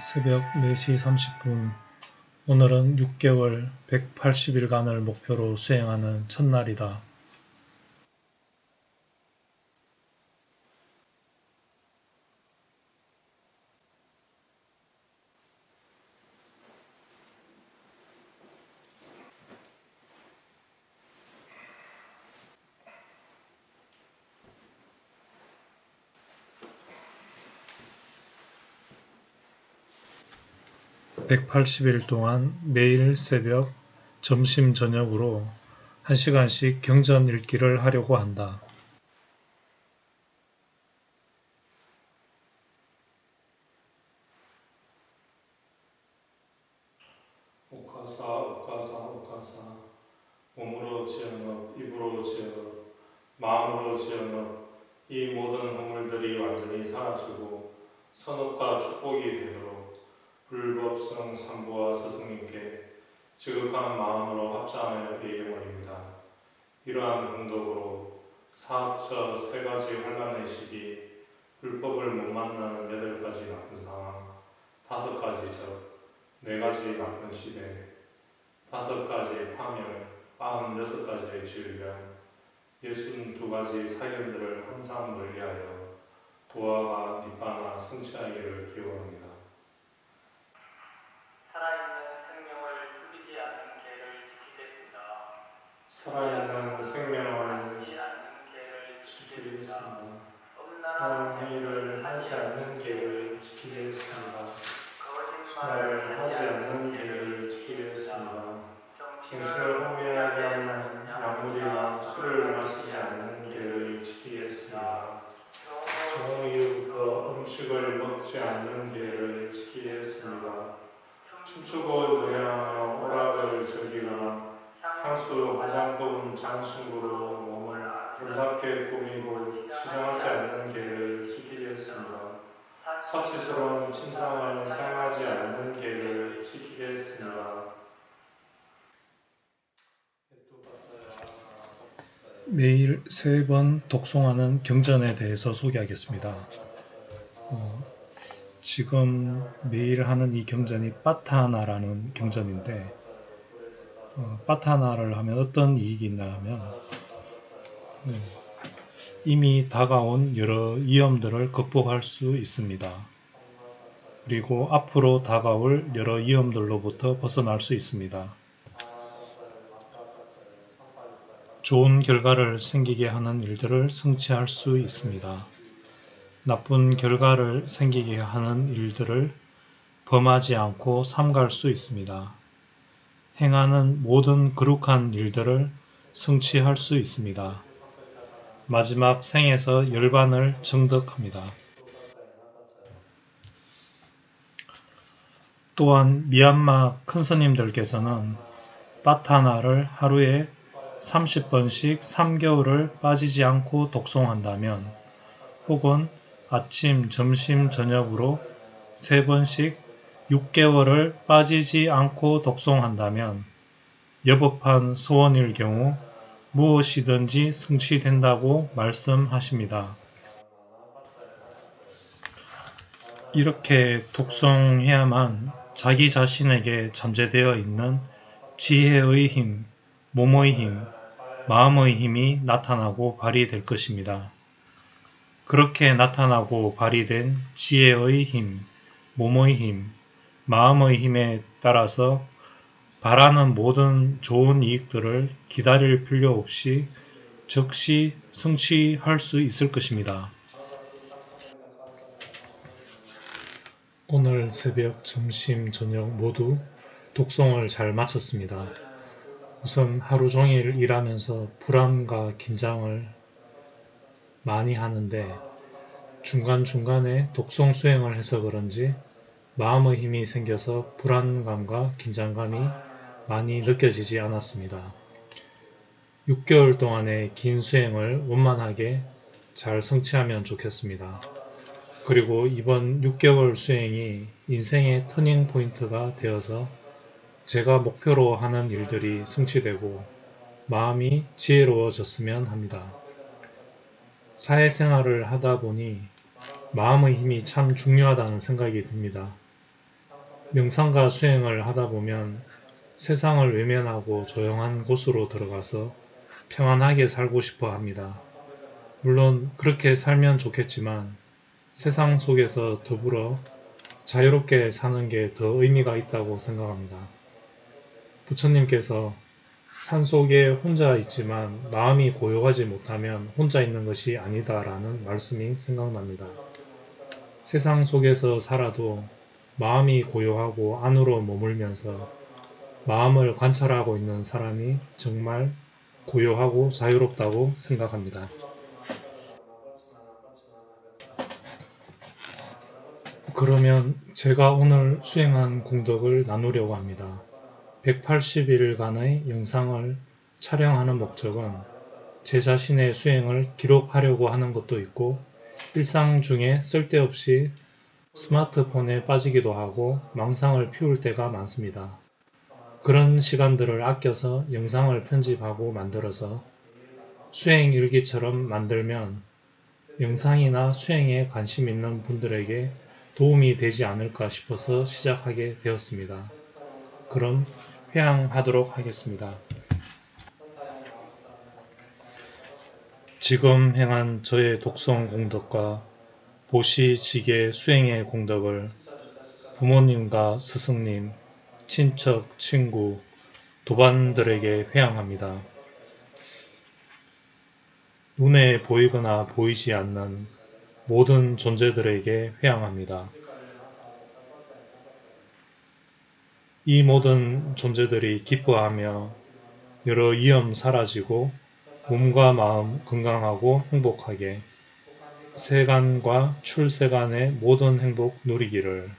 새벽 4시 30분 오늘은 6개월 180일간을 목표로 수행하는 첫날이다. (180일) 동안 매일 새벽, 점심, 저녁으로 1시간씩 경전 읽기를 하려고 한다. 업이 모든 허물들이 완전히 사라지고 선업과 축복이 되도록 불법성 산부와 스승님께 지극한 마음으로 합장하여 예경원입니다. 이러한 공덕으로 사합처 세 가지 환란의 시기 불법을 못 만나는 여덟 가지 나쁜 상황 다섯 가지 적 네 가지 나쁜 시대, 다섯 가지 파멸, 마흔 여섯 가지의 질병, 예순 두 가지 사견들을 항상 멀리하여 도화가 니빠나 성취하기를 기원합니다. 살아있는 생명을 지키겠습니다. 하는 행위를 하지 않는 계를 지키겠습니다. 말을 하지 않는 계를 지키겠습니다. 정신을 혼미하게 하는 약물이나 술을 마시지 않는 계를 지키겠습니다. 좋은 이유부터 음식을 먹지 않는 계를 지키겠습니다. 춤추고 향수, 화장품, 장신구로 몸을 아름답게 꾸미고 시정하지 않는 계를 지키겠습니다. 사치스러운 침상을 사용하지 않는 계를 지키겠습니다. 매일 세 번 독송하는 경전에 대해서 소개하겠습니다. 어, 지금 매일 하는 이 경전이 빠타나라는 경전인데 어, 빠타나를 하면 어떤 이익이 있나 하면 음, 이미 다가온 여러 위험들을 극복할 수 있습니다. 그리고 앞으로 다가올 여러 위험들로부터 벗어날 수 있습니다. 좋은 결과를 생기게 하는 일들을 성취할 수 있습니다. 나쁜 결과를 생기게 하는 일들을 범하지 않고 삼갈 수 있습니다. 행하는 모든 거룩한 일들을 성취할 수 있습니다. 마지막 생에서 열반을 정덕합니다. 또한 미얀마 큰 스님들께서는 빠타나를 하루에 30번씩 3개월을 빠지지 않고 독송한다면 혹은 아침, 점심, 저녁으로 3번씩 6개월을 빠지지 않고 독송한다면 여법한 소원일 경우 무엇이든지 성취된다고 말씀하십니다. 이렇게 독송해야만 자기 자신에게 잠재되어 있는 지혜의 힘, 몸의 힘, 마음의 힘이 나타나고 발휘될 것입니다. 그렇게 나타나고 발휘된 지혜의 힘, 몸의 힘, 마음의 힘에 따라서 바라는 모든 좋은 이익들을 기다릴 필요 없이 즉시 성취할 수 있을 것입니다. 오늘 새벽, 점심, 저녁 모두 독송을 잘 마쳤습니다. 우선 하루 종일 일하면서 불안과 긴장을 많이 하는데 중간중간에 독송 수행을 해서 그런지 마음의 힘이 생겨서 불안감과 긴장감이 많이 느껴지지 않았습니다. 6개월 동안의 긴 수행을 원만하게 잘 성취하면 좋겠습니다. 그리고 이번 6개월 수행이 인생의 터닝 포인트가 되어서 제가 목표로 하는 일들이 성취되고 마음이 지혜로워졌으면 합니다. 사회생활을 하다 보니 마음의 힘이 참 중요하다는 생각이 듭니다. 명상과 수행을 하다 보면 세상을 외면하고 조용한 곳으로 들어가서 평안하게 살고 싶어 합니다. 물론 그렇게 살면 좋겠지만 세상 속에서 더불어 자유롭게 사는 게 더 의미가 있다고 생각합니다. 부처님께서 산 속에 혼자 있지만 마음이 고요하지 못하면 혼자 있는 것이 아니다라는 말씀이 생각납니다. 세상 속에서 살아도 마음이 고요하고 안으로 머물면서 마음을 관찰하고 있는 사람이 정말 고요하고 자유롭다고 생각합니다. 그러면 제가 오늘 수행한 공덕을 나누려고 합니다. 180일간의 영상을 촬영하는 목적은 제 자신의 수행을 기록하려고 하는 것도 있고 일상 중에 쓸데없이 스마트폰에 빠지기도 하고 망상을 피울 때가 많습니다. 그런 시간들을 아껴서 영상을 편집하고 만들어서 수행 일기처럼 만들면 영상이나 수행에 관심 있는 분들에게 도움이 되지 않을까 싶어서 시작하게 되었습니다. 그럼 회양하도록 하겠습니다. 지금 행한 저의 독성 공덕과 보시지계 수행의 공덕을 부모님과 스승님, 친척, 친구, 도반들에게 회양합니다. 눈에 보이거나 보이지 않는 모든 존재들에게 회양합니다. 이 모든 존재들이 기뻐하며 여러 위험 사라지고 몸과 마음 건강하고 행복하게 세간과 출세간의 모든 행복 누리기를